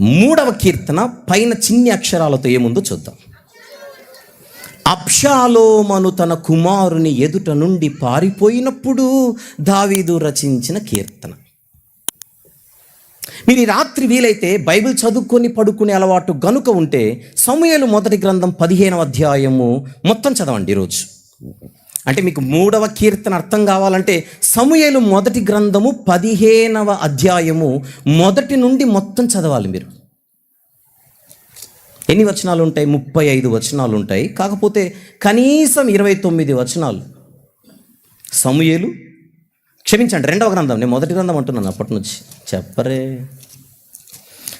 మూడవ కీర్తన పైన చిన్ని అక్షరాలతో ఏముందో చూద్దాం. అప్షాలోమను తన కుమారుని ఎదుట నుండి పారిపోయినప్పుడు దావీదు రచించిన కీర్తన. మీరు ఈ రాత్రి వీలైతే బైబిల్ చదువుకొని పడుకునే అలవాటు గనుక ఉంటే సమూయేలు మొదటి గ్రంథం పదిహేనవ అధ్యాయము మొత్తం చదవండి ఈరోజు. అంటే మీకు మూడవ కీర్తన అర్థం కావాలంటే సమూహలు మొదటి గ్రంథము పదిహేనవ అధ్యాయము మొదటి నుండి మొత్తం చదవాలి మీరు. ఎన్ని వచనాలు ఉంటాయి? ముప్పై ఐదు వచనాలు ఉంటాయి. కాకపోతే కనీసం ఇరవై తొమ్మిది వచనాలు. సమూహలు క్షమించండి రెండవ గ్రంథం. నేను మొదటి గ్రంథం అంటున్నాను అప్పటి నుంచి. చెప్పరే.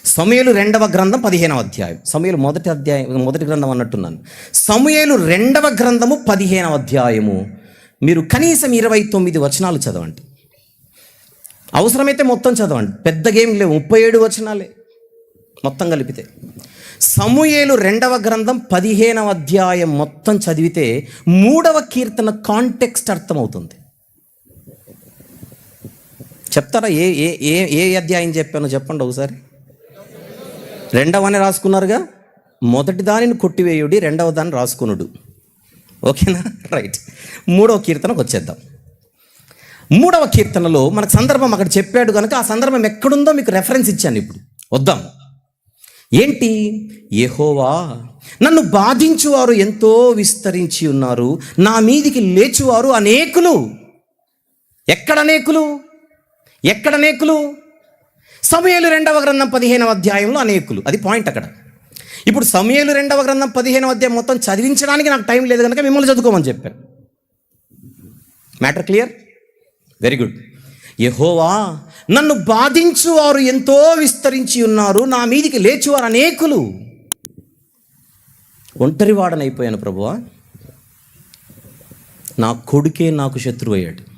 సమయలు రెండవ గ్రంథం పదిహేనవ అధ్యాయం. సమయలు మొదటి అధ్యాయం మొదటి గ్రంథం అన్నట్టున్నాను. సమయలు రెండవ గ్రంథము పదిహేనవ అధ్యాయము. మీరు కనీసం ఇరవై తొమ్మిది వచనాలు చదవండి. అవసరమైతే మొత్తం చదవండి. పెద్దగేం లేవు. ముప్పై ఏడు వచనాలే. మొత్తం కలిపితే. సమూయేలు రెండవ గ్రంథం పదిహేనవ అధ్యాయం మొత్తం చదివితే మూడవ కీర్తన కాంటెక్స్ట్ అర్థమవుతుంది. చెప్తారా? ఏ ఏ ఏ ఏ అధ్యాయం చెప్పానో చెప్పండి ఒకసారి. రెండవని రాసుకున్నారుగా? మొదటి దానిని కొట్టివేయుడి రెండవ దాన్ని రాసుకునుడు. ఓకేనా? రైట్. మూడవ కీర్తనకు వచ్చేద్దాం. మూడవ కీర్తనలో మనకు సందర్భం అక్కడ చెప్పాడు కనుక ఆ సందర్భం ఎక్కడుందో మీకు రెఫరెన్స్ ఇచ్చాను ఇప్పుడు. వద్దాం. ఏంటి? యెహోవా నన్ను బాధించువారు ఎంతో విస్తరించి ఉన్నారు. నా మీదికి లేచువారు అనేకులు. ఎక్కడ అనేకులు? ఎక్కడ అనేకులు? సమయలు రెండవ గ్రంథం పదిహేనవ అధ్యాయంలో అనేకులు. అది పాయింట్ అక్కడ. ఇప్పుడు సమయలు రెండవ గ్రంథం పదిహేనవ అధ్యాయం మొత్తం చదివించడానికి నాకు టైం లేదు కనుక మిమ్మల్ని చదువుకోమని చెప్పాను. మ్యాటర్ క్లియర్ వెరీ గుడ్ యహోవా నన్ను బాధించు వారు ఎంతో విస్తరించి ఉన్నారు. నా మీదికి లేచువారు అనేకులు. ఒంటరివాడనైపోయాను ప్రభువా. నా కొడుకే నాకు శత్రువు అయ్యాడు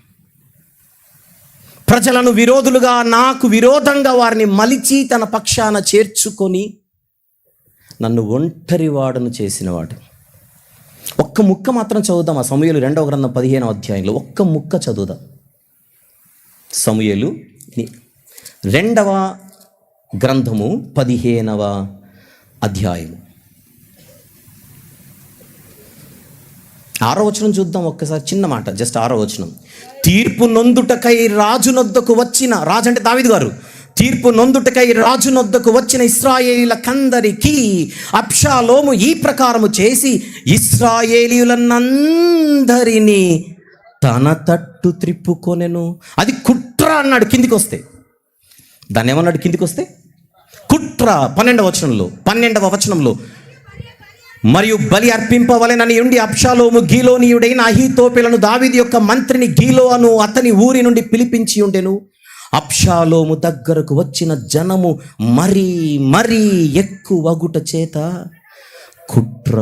ప్రజలను విరోధులుగా నాకు విరోధంగా వారిని మలిచి తన పక్షాన చేర్చుకొని నన్ను ఒంటరివాడను చేసినవాడు ఒక్క ముక్క మాత్రం చదువుదాం. ఆ సమయలు రెండవ గ్రంథం పదిహేనవ అధ్యాయంలో ఒక్క ముక్క చదువుదాం. సమయలు రెండవ గ్రంథము పదిహేనవ అధ్యాయము. ఆరో వచనం చూద్దాం ఒక్కసారి చిన్న మాట జస్ట్ ఆరో వచనం. తీర్పు నొందుటకై రాజు నొద్దకు వచ్చిన రాజు అంటే దావిద్ గారు. తీర్పు నొందుటకై రాజు నొద్దకు వచ్చిన ఇస్రాయేలీలకందరికీ అప్షాలోము ఈ ప్రకారము చేసి ఇస్రాయేలీయులనందరినీ తన తట్టు త్రిప్పుకొనెను. అది కుట్ర అన్నాడు కిందికి వస్తే దాన్ని ఏమన్నాడు కిందికి వస్తే కుట్ర పన్నెండవ వచనంలో పన్నెండవ వచనంలో. మరియు బలి అర్పింపవలెనని ఉండి అప్షాలోము గీలోనీయుడైన అహీతోపెలను దావిది యొక్క మంత్రిని గీలో అను అతని ఊరి నుండి పిలిపించి ఉండెను. అప్షాలోము దగ్గరకు వచ్చిన జనము మరీ మరీ ఎక్కువగుట చేత కుట్ర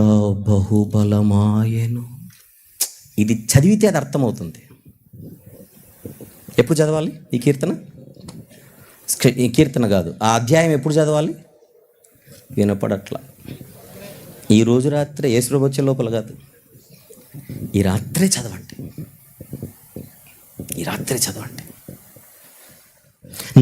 బహుబలమాయను. ఇది చదివితే అది అర్థమవుతుంది. ఎప్పుడు చదవాలి ఈ కీర్తన? ఈ కీర్తన కాదు. ఆ అధ్యాయం ఎప్పుడు చదవాలి? వినపడట్లా. ఈ రోజు రాత్రి ఏసురోబు వచ్చే లోపల కాదు. ఈ రాత్రే చదవండి. ఈ రాత్రే చదవండి.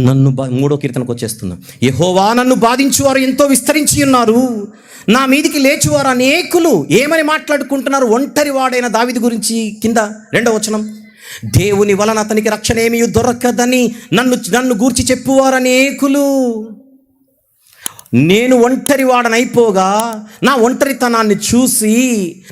నన్ను బా మూడో కీర్తనకు వచ్చేస్తున్నా. యహోవా నన్ను బాధించువారు ఎంతో విస్తరించి ఉన్నారు. నా మీదికి లేచువారు అనేకులు ఏమని మాట్లాడుకుంటున్నారు? ఒంటరి వాడైన దావిది గురించి కింద రెండవ వచనం. దేవుని వలన అతనికి రక్షణ ఏమీ దొరకదని నన్ను నన్ను గూర్చి చెప్పువారు అనేకులు. నేను ఒంటరి వాడనైపోగా నా ఒంటరితనాన్ని చూసి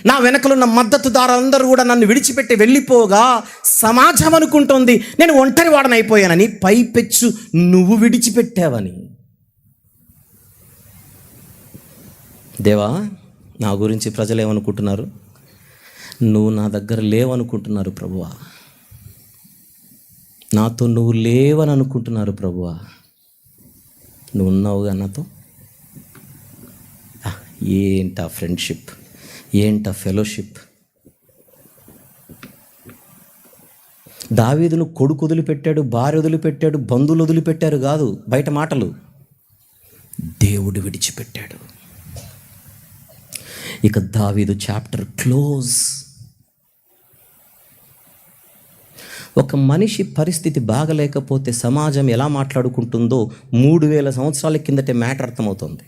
నా వెనకలున్న మద్దతుదారులందరూ కూడా నన్ను విడిచిపెట్టి వెళ్ళిపోగా సమాజం అనుకుంటోంది నేను ఒంటరి వాడనైపోయానని పైపెచ్చు నువ్వు విడిచిపెట్టావని. దేవా నా గురించి ప్రజలు ఏమనుకుంటున్నారు? నువ్వు నా దగ్గర లేవనుకుంటున్నారు ప్రభువా. నాతో నువ్వు లేవని అనుకుంటున్నారు ప్రభువా. నువ్వు ఉన్నావుగా నాతో? ఏంట ఫ్రెండ్షిప్ ఏంట ఫెలోషిప్ దావీదును కొడుకు వదిలిపెట్టాడు భార్య వదిలిపెట్టాడు బంధువులు వదిలిపెట్టారు కాదు బయట మాటలు. దేవుడు విడిచిపెట్టాడు. ఇక దావీదు చాప్టర్ క్లోజ్ ఒక మనిషి పరిస్థితి బాగలేకపోతే సమాజం ఎలా మాట్లాడుకుంటుందో మూడు వేల సంవత్సరాల కిందటే మ్యాటర్ అర్థమవుతుంది.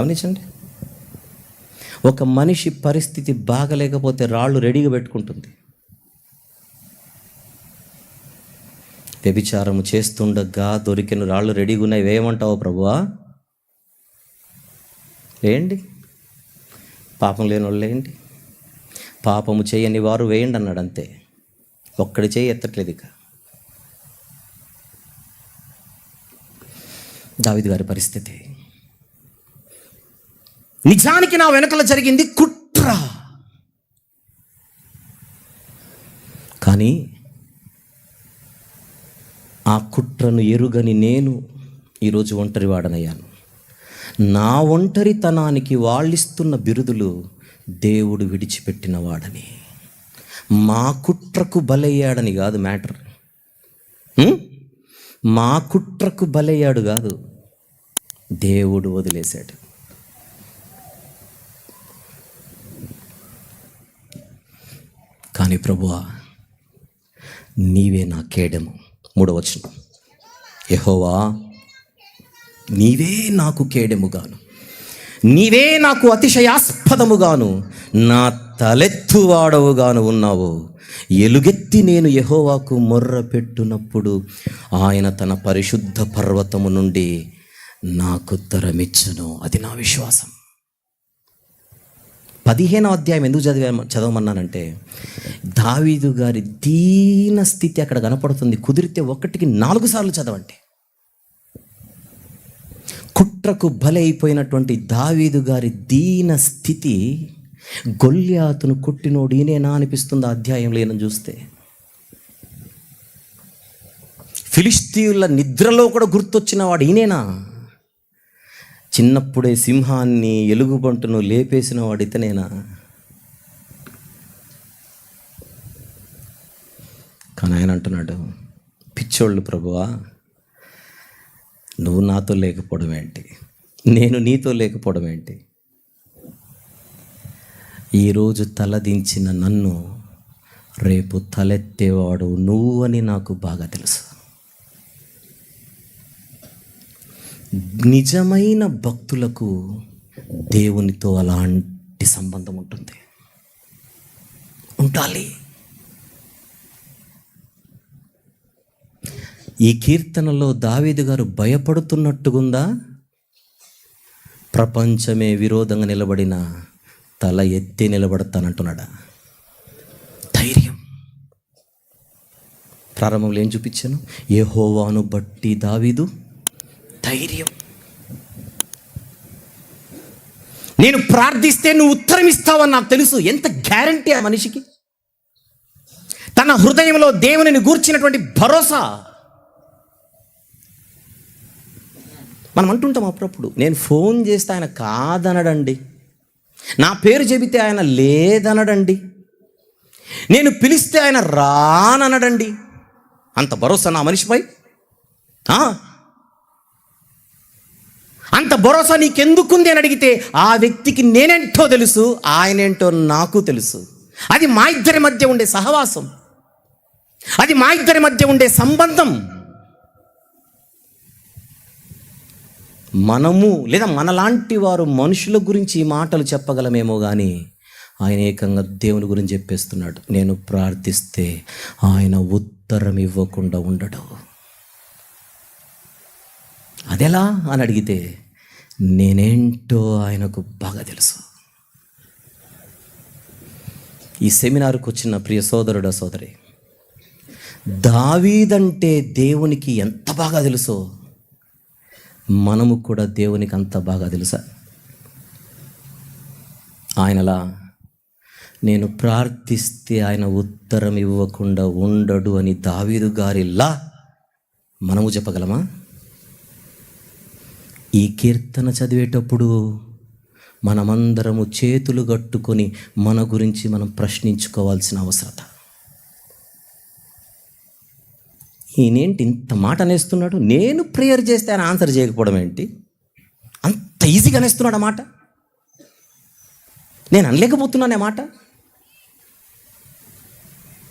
గమనించండి. ఒక మనిషి పరిస్థితి బాగలేకపోతే రాళ్ళు రెడీగా పెట్టుకుంటుంది. వ్యభిచారము చేస్తుండగా దొరికిన రాళ్ళు రెడీగా ఉన్నాయి. వేయమంటావు ప్రభువా? వేయండి పాపం లేని వాళ్ళు వేయండి పాపము చేయని వారు వేయండి అన్నాడు అంతే. ఒక్కడి చేయి ఎత్తట్లేదు ఇక. దావిది గారి పరిస్థితి నిజానికి నా వెనకల జరిగింది కుట్ర. కానీ ఆ కుట్రను ఎరుగని నేను ఈరోజు ఒంటరి వాడనయ్యాను. నా ఒంటరితనానికి వాళ్ళిస్తున్న బిరుదులు దేవుడు విడిచిపెట్టిన వాడని. మా కుట్రకు బలయ్యాడని కాదు మ్యాటర్. మా కుట్రకు బలయ్యాడు కాదు. దేవుడు వదిలేశాడు. కానీ ప్రభువా. నీవే నా కేడము. మూడవచనం యహోవా నీవే నాకు కేడెముగాను. నీవే నాకు అతిశయాస్పదముగాను. నా తలెత్తువాడవుగాను ఉన్నావు. ఎలుగెత్తి నేను యహోవాకు మొర్ర పెట్టునప్పుడు ఆయన తన పరిశుద్ధ పర్వతము నుండి నాకు తరమిచ్చును. అది నా విశ్వాసం. పదిహేనో అధ్యాయం ఎందుకు చదివా చదవమన్నానంటే దావీదు గారి దీన స్థితి అక్కడ కనపడుతుంది. కుదిరితే ఒకటికి నాలుగు సార్లు చదవండి. కుట్రకు బలైపోయినటువంటి దావీదు గారి దీన స్థితి గొల్యాతును కొట్టినోడు ఈనేనా అనిపిస్తుంది ఆ అధ్యాయంలో లేనని చూస్తే. ఫిలిస్తీన్ల నిద్రలో కూడా గుర్తొచ్చిన వాడు ఈనేనా చిన్నప్పుడే సింహాన్ని ఎలుగుబంటును లేపేసిన వాడు కానీ ఆయన అంటున్నాడు పిచ్చోళ్ళు ప్రభువా నువ్వు నాతో లేకపోవడం ఏంటి? నేను నీతో లేకపోవడం ఏంటి? ఈరోజు తలదించిన నన్ను రేపు తలెత్తేవాడు నువ్వు అని నాకు బాగా తెలుసు. నిజమైన భక్తులకు దేవునితో అలాంటి సంబంధం ఉంటుంది. ఉండాలి. ఈ కీర్తనలో దావీదు గారు భయపడుతున్నట్టుగుందా? ప్రపంచమే విరోధంగా నిలబడిన తల ఎత్తి నిలబడతానంటున్నాడా? ధైర్యం. ప్రారంభంలో ఏం చూపించాను? ఏ హోవాను బట్టి దావీదు ధైర్యం. నేను ప్రార్థిస్తే నువ్వు ఉత్తరం ఇస్తావని నాకు తెలుసు. ఎంత గ్యారంటీ ఆ మనిషికి? తన హృదయంలో దేవునిని గూర్చినటువంటి భరోసా. మనం అంటుంటాం అప్పుడప్పుడు నేను ఫోన్ చేస్తే ఆయన కాదనడండి. నా పేరు చెబితే ఆయన లేదనడండి. నేను పిలిస్తే ఆయన రాననడండి. అంత భరోసా నా మనిషిపై? భరోసా నీకెందుకుంది అని అడిగితే ఆ వ్యక్తికి నేనేంటో తెలుసు ఆయనేంటో నాకు తెలుసు. అది మా ఇద్దరి మధ్య ఉండే సహవాసం. అది మా ఇద్దరి మధ్య ఉండే సంబంధం. మనము లేదా మనలాంటి వారు మనుషుల గురించి ఈ మాటలు చెప్పగలమేమో కానీ ఆయన ఏకంగా దేవుని గురించి చెప్పేస్తున్నాడు. నేను ప్రార్థిస్తే ఆయన ఉత్తరం ఇవ్వకుండా ఉండడు. అదెలా అని అడిగితే నేనేంటో ఆయనకు బాగా తెలుసు. ఈ సెమినార్కు వచ్చిన ప్రియ సోదరుడు సోదరి దావీదంటే దేవునికి ఎంత బాగా తెలుసో మనము కూడా దేవునికి అంత బాగా తెలుసా? ఆయనలా నేను ప్రార్థిస్తే ఆయన ఉత్తరం ఇవ్వకుండా ఉండడు అని దావీదు గారిలా మనము చెప్పగలమా? ఈ కీర్తన చదివేటప్పుడు మనమందరము చేతులు కట్టుకొని మన గురించి మనం ప్రశ్నించుకోవాల్సిన అవసరత. ఈయనేంటి ఇంత మాట అనేస్తున్నాడు? నేను ప్రేయర్ చేస్తే ఆయన ఆన్సర్ చేయకపోవడం ఏంటి? అంత ఈజీగా అనేస్తున్నాడు ఆ మాట? నేను అనలేకపోతున్నానే మాట?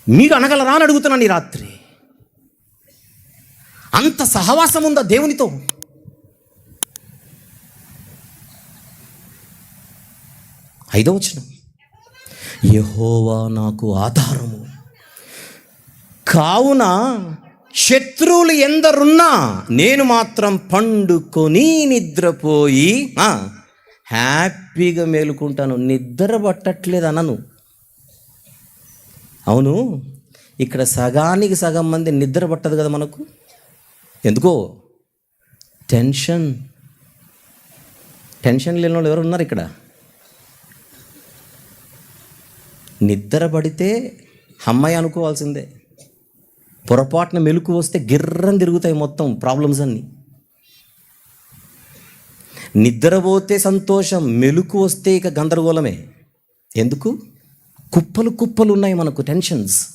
మీరు అనగలరా అని అడుగుతున్నాను ఈ రాత్రి. అంత సహవాసం ఉందా దేవునితో? ఐదో వచనం యహోవా నాకు ఆధారము. కావున శత్రువులు ఎందరున్నా నేను మాత్రం పండుకొని నిద్రపోయి హ్యాపీగా మేలుకుంటాను. నిద్ర పట్టట్లేదు అనను అవును ఇక్కడ సగానికి సగం మంది నిద్ర పట్టదు కదా మనకు? ఎందుకో? టెన్షన్. టెన్షన్ లేని వాళ్ళు ఎవరు ఉన్నారు ఇక్కడ? నిద్రపడితే అమ్మాయి అనుకోవాల్సిందే. పొరపాటున మెలుకు వస్తే గిర్రం తిరుగుతాయి మొత్తం ప్రాబ్లమ్స్ అన్నీ. నిద్రపోతే సంతోషం మెలుకు వస్తే ఇక గందరగోళమే. ఎందుకు? కుప్పలు కుప్పలు ఉన్నాయి మనకు టెన్షన్స్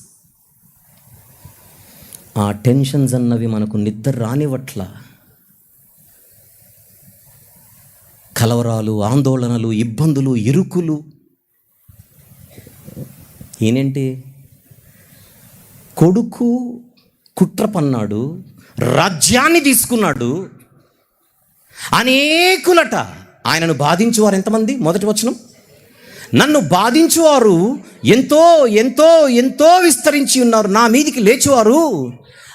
ఆ టెన్షన్స్ అన్నవి మనకు నిద్ర రానివట్ల కలవరాలు ఆందోళనలు ఇబ్బందులు ఇరుకులు ఈయనేంటి? కొడుకు కుట్ర పన్నాడు రాజ్యాన్ని తీసుకున్నాడు. అనేకులట ఆయనను బాధించువారు ఎంతమంది? మొదటి వచనం. నన్ను బాధించువారు ఎంతో ఎంతో ఎంతో విస్తరించి ఉన్నారు. నా మీదికి లేచువారు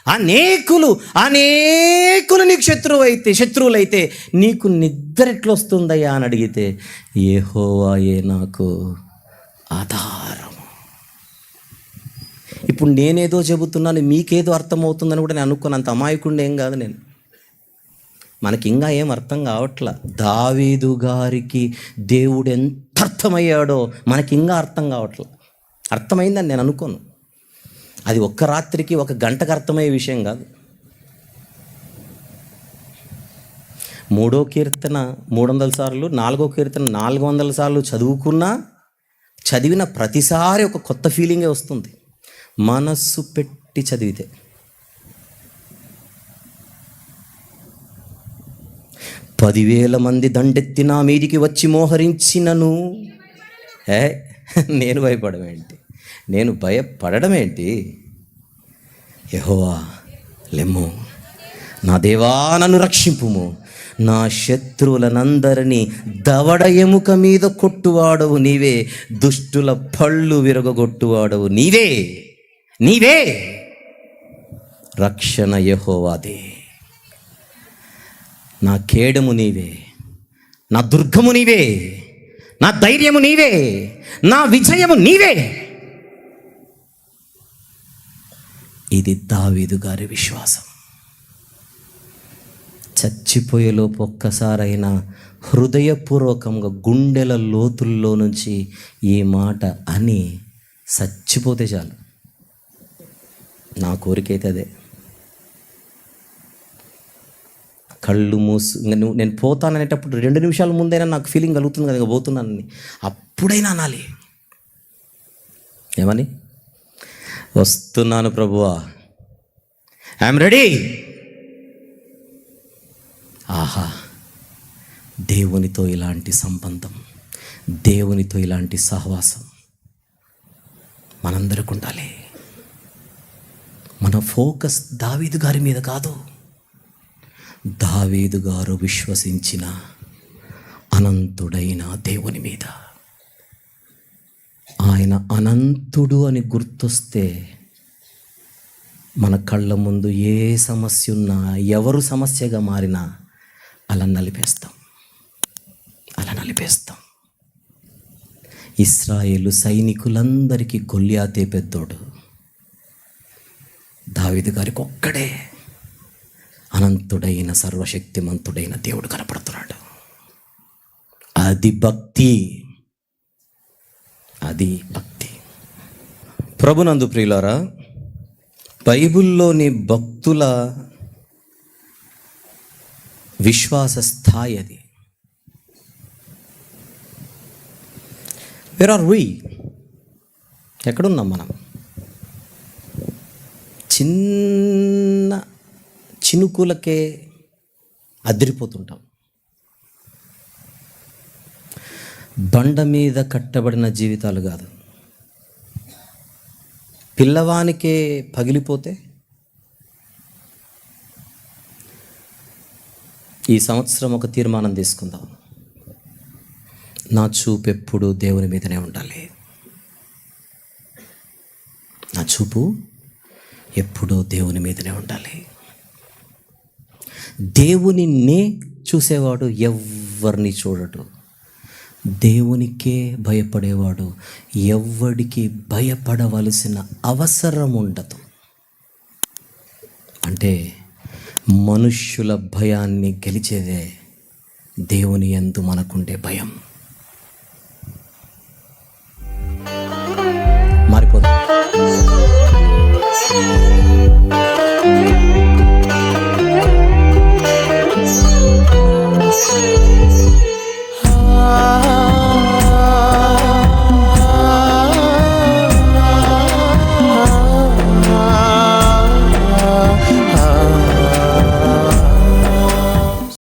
అనేకులు అనేకులు నీకు శత్రువు అయితే శత్రువులైతే నీకు నిద్ర ఎట్లొస్తుందయ్యా అని అడిగితే ఏహోవాయే నాకు ఆధారం. ఇప్పుడు నేనేదో చెబుతున్నాను మీకేదో అర్థమవుతుందని కూడా నేను అనుకున్నంత అమాయకుండా ఏం కాదు నేను. మనకి ఇంకా ఏం అర్థం కావట్లా? దావీదు గారికి దేవుడు ఎంత అర్థమయ్యాడో మనకి ఇంకా అర్థం కావట్లా? అర్థమైందని నేను అనుకోను. అది ఒక్క రాత్రికి ఒక గంటకు అర్థమయ్యే విషయం కాదు. మూడో కీర్తన మూడు వందల సార్లు నాలుగో కీర్తన నాలుగు వందల సార్లు చదువుకున్నా చదివిన ప్రతిసారి ఒక కొత్త ఫీలింగే వస్తుంది. మనస్సు పెట్టి చదివితే. పదివేల మంది దండెత్తి నా మీదికి వచ్చి మోహరించినను. ఏ నేను భయపడమేంటి నేను భయపడమేంటి యహోవా లెమ్ము. నా దేవా నన్ను రక్షింపుము. నా శత్రువులనందరినీ దవడ ఎముక మీద కొట్టువాడవు నీవే. దుష్టుల పళ్ళు విరగొట్టువాడవు నీవే. నీవే రక్షణ యహోవాదే. నా కేడము నీవే నా దుర్గము నీవే నా ధైర్యము నీవే నా విజయము నీవే. ఇది దావీదు గారి విశ్వాసం. చచ్చిపోయేలోపు ఒక్కసారైనా హృదయపూర్వకంగా గుండెల లోతుల్లో నుంచి ఈ మాట అని చచ్చిపోతే చాలు. నా కోరికైతే అదే. కళ్ళు మూసు ఇంకా నువ్వు నేను పోతాను అనేటప్పుడు రెండు నిమిషాల ముందైనా నాకు ఫీలింగ్ కలుగుతుంది కదా ఇంకా పోతున్నానని అప్పుడైనా అనాలి. ఏమని? వస్తున్నాను ప్రభువా. I'm ready. ఆహా. దేవునితో ఇలాంటి సంబంధం దేవునితో ఇలాంటి సహవాసం మనందరికి ఉండాలి మన ఫోకస్ దావీదు గారి మీద కాదు. దావీదు గారు విశ్వసించిన అనంతుడైన దేవుని మీద. ఆయన అనంతుడు అని గుర్తొస్తే మన కళ్ళ ముందు ఏ సమస్య ఉన్నా ఎవరు సమస్యగా మారినా అలా నలిపేస్తాం. అలా నలిపేస్తాం. ఇస్రాయేలు సైనికులందరికీ గొల్యాతే పెద్దోడు. దావిది గారికి ఒక్కడే అనంతుడైన సర్వశక్తిమంతుడైన దేవుడు కనపడుతున్నాడు. అది భక్తి. అది భక్తి. ప్రభునందు ప్రియులారా బైబిల్లోని భక్తుల విశ్వాస స్థాయి అది. వేర్ ఆర్ వీ ఎక్కడున్నాం మనం? చిన్న చినుకులకే అదిరిపోతుంటాం. బండ మీద కట్టబడిన జీవితాలు కాదు. పిల్లవానికే పగిలిపోతే ఈ సంవత్సరం ఒక తీర్మానం తీసుకుందాం. నా చూపు ఎప్పుడు దేవుని మీదనే ఉండాలి. నా చూపు ఎప్పుడూ దేవుని మీదనే ఉండాలి. దేవునినే చూసేవాడు ఎవరిని చూడడు. దేవునికే భయపడేవాడు ఎవ్వడికి భయపడవలసిన అవసరం ఉండదు. అంటే మనుష్యుల భయాన్ని గెలిచేదే దేవుని ఎందు మనకుండే భయం.